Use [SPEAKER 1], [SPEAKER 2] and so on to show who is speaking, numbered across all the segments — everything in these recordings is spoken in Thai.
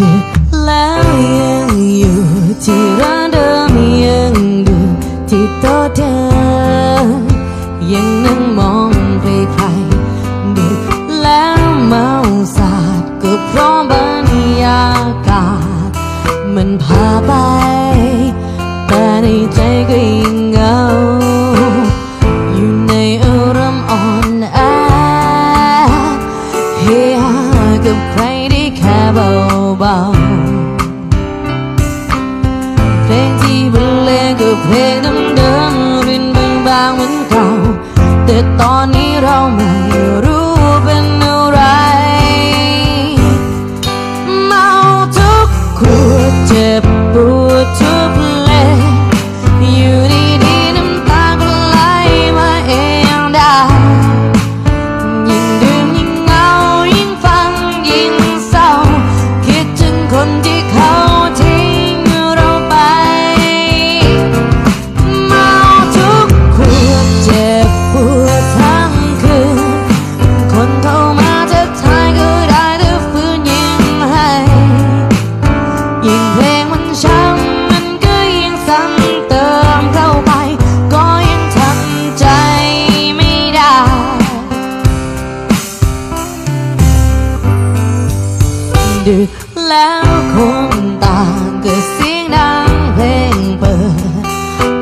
[SPEAKER 1] ดึกแล้วยังอยู่ที่ร้านเดิมยังดูที่โต๊ะเดิมยังนั่งมองใครใครดึกแล้วเมาสาดก็เพราะบรรยากาศมันพาไป แต่ในใจก็ยังเหงาอยู่ในอารมณ์อ่อนแอเฮียกับใคร have a.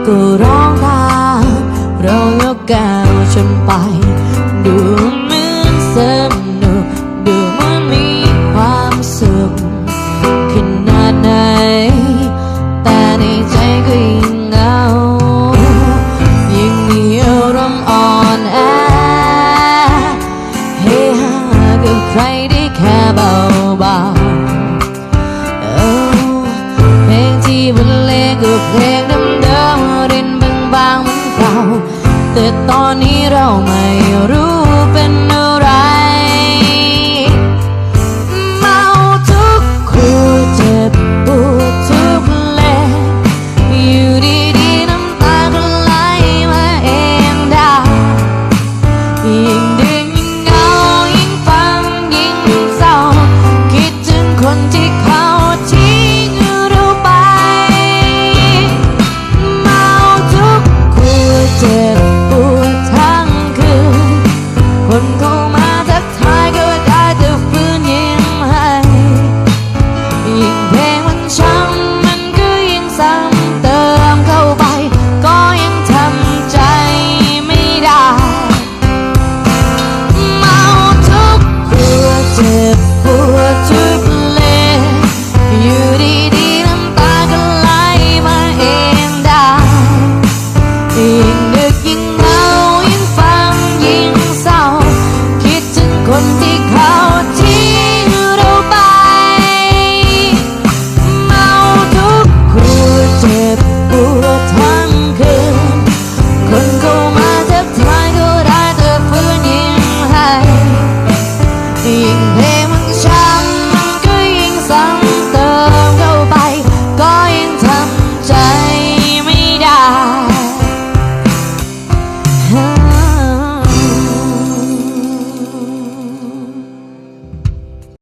[SPEAKER 1] ก็ร้องตามเรายกแก้วฉันไป